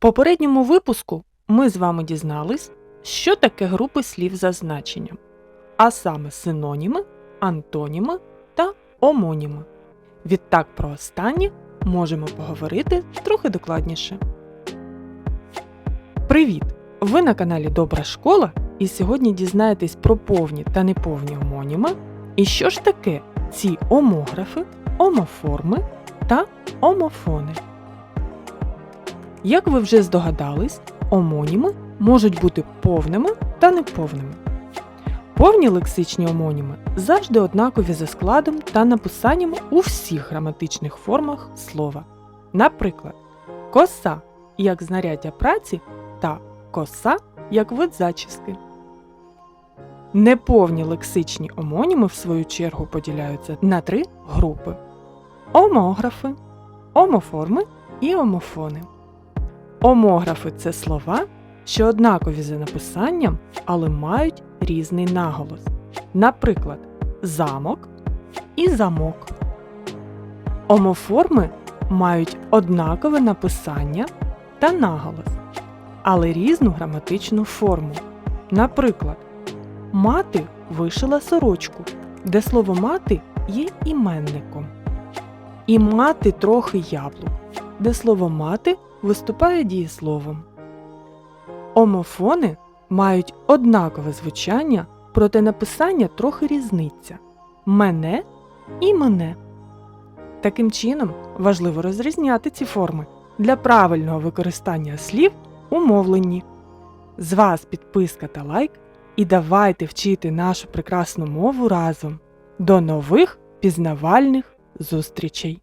попередньому випуску ми з вами дізнались, що таке групи слів за значенням, а саме синоніми, антоніми та омоніми. Відтак про останні можемо поговорити трохи докладніше. Привіт! Ви на каналі Добра Школа і сьогодні дізнаєтесь про повні та неповні омоніми і що ж таке ці омографи, омоформи та омофони. Як ви вже здогадались, омоніми можуть бути повними та неповними. Повні лексичні омоніми завжди однакові за складом та написанням у всіх граматичних формах слова. Наприклад, коса як знаряддя праці та коса як вид зачіски. Неповні лексичні омоніми, в свою чергу, поділяються на три групи: омографи, омоформи і омофони. Омографи це слова, що однакові за написанням, але мають різний наголос. Наприклад, замок і замок. Омоформи мають однакове написання та наголос, але різну граматичну форму. Наприклад, мати вишила сорочку, де слово мати є іменником. І мати трохи яблук, де слово мати виступає дієсловом. Омофони мають однакове звучання, проте написання трохи різниця мене і мене. Таким чином, важливо розрізняти ці форми для правильного використання слів у мовленні. З вас підписка та лайк, і давайте вчити нашу прекрасну мову разом. До нових пізнавальних зустрічей!